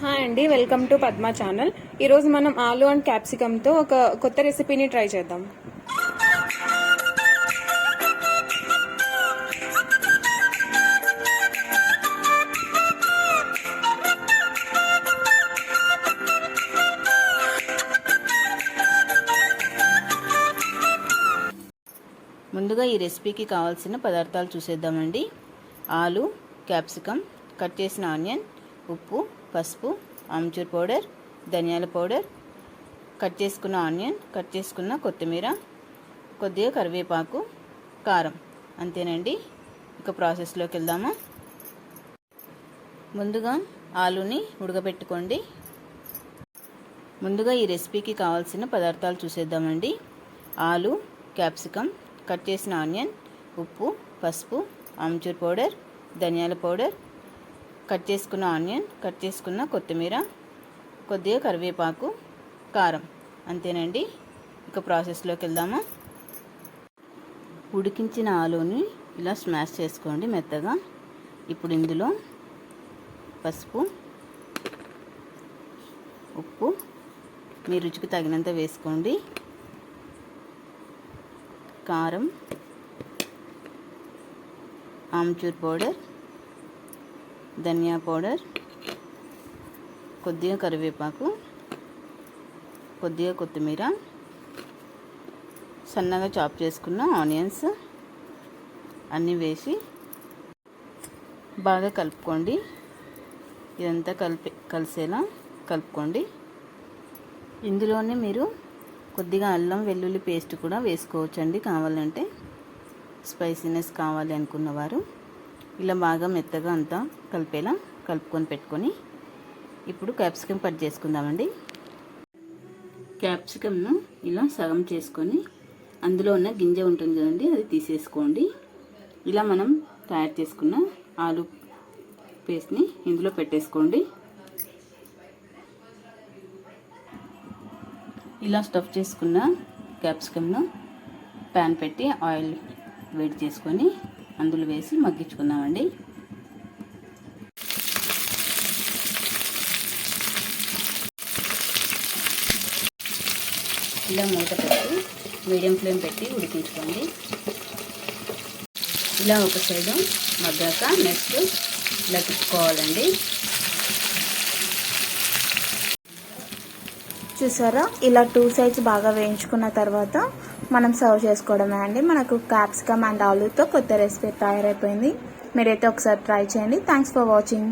Hi అండి welcome to Padma channel. ఈరోజు మనం ఆలు అండ్ క్యాప్సికమ్తో ఒక కొత్త రెసిపీని ట్రై చేద్దాం. ముందుగా ఈ రెసిపీకి కావాల్సిన పదార్థాలు చూసేద్దామండి. ఆలు క్యాప్సికమ్ కట్ చేసిన ఆనియన్ ఉప్పు పసుపు ఆమ్చూర్ పౌడర్ ధనియాల పౌడర్ కట్ చేసుకున్న ఆనియన్ కట్ చేసుకున్న కొత్తిమీర కొద్దిగా కరివేపాకు కారం. అంతేనండి. ఇక ప్రాసెస్లోకి వెళ్దామా? ముందుగా ఆలుని ఉడకబెట్టుకోండి. ముందుగా ఈ రెసిపీకి కావాల్సిన పదార్థాలు చూసేద్దామండి. ఆలు క్యాప్సికమ్ కట్ చేసిన ఆనియన్ ఉప్పు పసుపు ఆమ్చూర్ పౌడర్ ధనియాల పౌడర్ కట్ చేసుకున్న ఆనియన్ కట్ చేసుకున్న కొత్తిమీర కొద్దిగా కరివేపాకు కారం. అంతేనండి. ఇక ప్రాసెస్లోకి వెళ్దామా? ఉడికించిన ఆలుని ఇలా స్మాష్ చేసుకోండి మెత్తగా. ఇప్పుడు ఇందులో పసుపు ఉప్పు మీ రుచికి తగినంత వేసుకోండి. కారం ఆమ్చూర్ పౌడర్ ధనియా పౌడర్ కొద్దిగా కరివేపాకు కొద్దిగా కొత్తిమీర సన్నగా చాప్ చేసుకున్న ఆనియన్స్ అన్నీ వేసి బాగా కలుపుకోండి. ఇదంతా కలిపి కలిసేలా కలుపుకోండి. ఇందులోనే మీరు కొద్దిగా అల్లం వెల్లుల్లి పేస్ట్ కూడా వేసుకోవచ్చండి కావాలంటే. స్పైసీనెస్ కావాలి అనుకున్నవారు. ఇలా బాగా మెత్తగా అంతా కలిపేలా కలుపుకొని పెట్టుకొని ఇప్పుడు క్యాప్సికమ్ కట్ చేసుకుందామండి. క్యాప్సికమ్ను ఇలా సగం చేసుకొని అందులో ఉన్న గింజ ఉంటుంది కదండి అది తీసేసుకోండి. ఇలా మనం తయారు చేసుకున్న ఆలు పేస్ట్ని ఇందులో పెట్టేసుకోండి. ఇలా స్టఫ్ చేసుకున్న క్యాప్సికమ్ను ప్యాన్ పెట్టి ఆయిల్ వేడి చేసుకొని అందులో వేసి మగ్గించుకుందామండి. ఇలా మూత పెట్టి మీడియం ఫ్లేమ్ పెట్టి ఉడికించుకోండి. ఇలా ఒక సైడు మగ్గాక నెక్స్ట్ ఇలా తిప్పుకోవాలండి. చూసారా? ఇలా టూ సైడ్స్ బాగా వేయించుకున్న తర్వాత మనం సర్వ్ చేసుకోవడమే అండి. మనకు క్యాప్సికమ్ అండ్ ఆలూతో కొత్త రెసిపీ తయారైపోయింది. మీరైతే ఒకసారి ట్రై చేయండి. Thanks for watching